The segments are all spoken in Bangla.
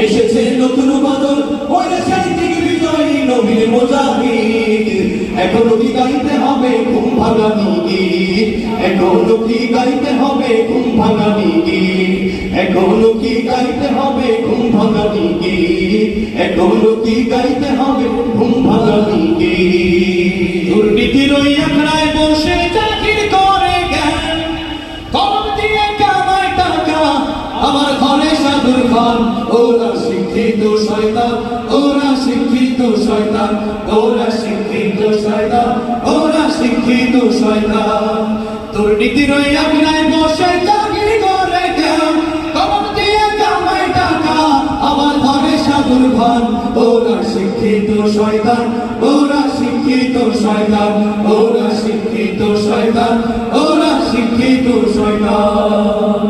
এসেছে নতুন বদল ওরে সাহিত্যিক বিজয়ী নবীর মোজাহিদ। এখনও কি গাইতে হবে ঘুম ভাঙানি গীত এখনও কি গাইতে হবে ঘুম ভাঙানি গীত এখনও কি গাইতে হবে ঘুম ভাঙানি গীত এখনও কি গাইতে হবে ঘুম ভাঙানি গীত সাধুর খান, ওরা শিক্ষিত শয়তান, ওরা শিক্ষিত শয়তান, ওরা শিক্ষিত শয়তান, ওরা শিক্ষিত শয়তান। দুর্নীতির ওই আগ্রায় বসে চাকরি করে কেউ কলম দিয়ে কামায় টাকা আমার ঘরে সাধুর খান ওরা শিক্ষিত শয়তান, ওরা শিক্ষিত শয়তান, ওরা শিক্ষিত শয়তান, ওরা শিক্ষিত শয়তান।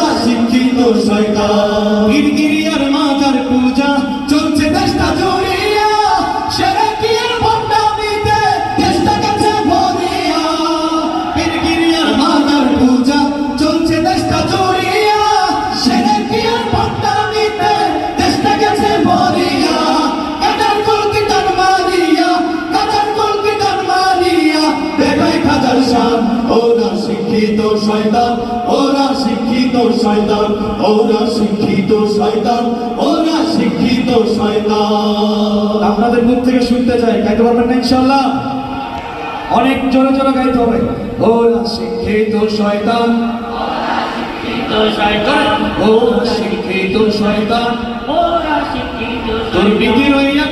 শান ওরা শিক্ষিত শয়তান ওরা শিক্ষিত শয়তান ওরা শিক্ষিত শয়তান ওরা শিক্ষিত শয়তান। আপনাদের মুখ থেকে শুনতে চাই গাইতে পারবেন না ইনশাল্লাহ অনেক জোরে জোরে গাইতে হবে। ওরা শিক্ষিত শয়তান ওরা শিক্ষিত শয়তান দুর্নীতির ওই আখড়ায় বসে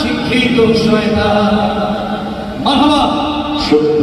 শিক্ষিত শয়তান মাহবা সত্য